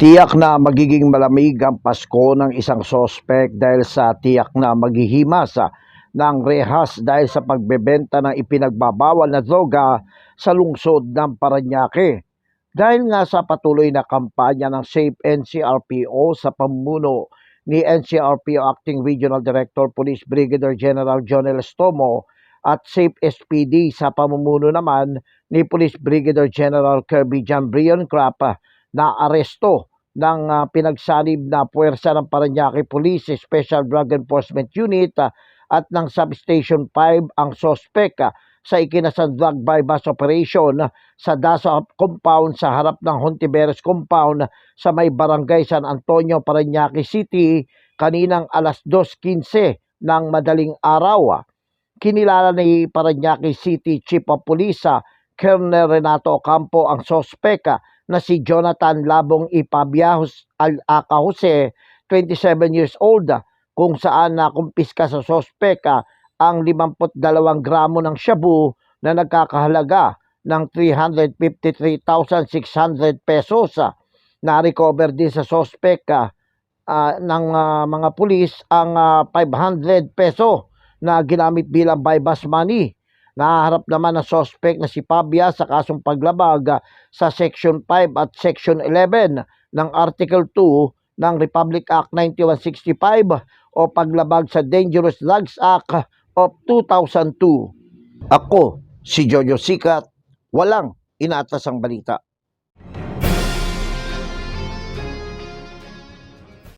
Tiyak na magiging malamig ang Pasko ng isang sospek dahil sa tiyak na maghihimas ah, ng rehas dahil sa pagbebenta ng ipinagbabawal na droga sa lungsod ng Paranaque. Dahil nga sa patuloy na kampanya ng Safe NCRPO sa pamuno ni NCRPO Acting Regional Director Police Brigadier General John. Estomo at Safe SPD sa pamumuno naman ni Police Brigadier General Kirby John Brion Crap ah, na aresto ng ah, pinagsanib na puwersa ng Paranaque Police Special Drug Enforcement Unit ah, at ng Substation 5 ang sospek ah, sa ikinasang drug bypass operation ah, sa Daso Compound sa harap ng Hontiveros Compound sa may barangay San Antonio, Paranaque City kaninang alas 2.15 ng madaling araw. ah. Kinilala ni Paranaque City Chief of Police ah, Colonel Renato Ocampo ang sospek ah, na si Jonathan Labong Ipabiahos Al-Aka Jose, 27 years old, kung saan nakumpiska sa sospek ang 52 gramo ng shabu na nagkakahalaga ng 353,600 pesos. Na-recover din sa sospek ah, ah, ng ah, mga pulis ang ah, 500 peso na ginamit bilang bypass money. Naharap naman ang sospek na si Pabia sa kasong paglabag ah, sa Section 5 at Section 11 ng Article 2 ng Republic Act 9165 o paglabag sa Dangerous Drugs Act of 2002. Ako, si Jojo Sikat, walang inaatas ang balita.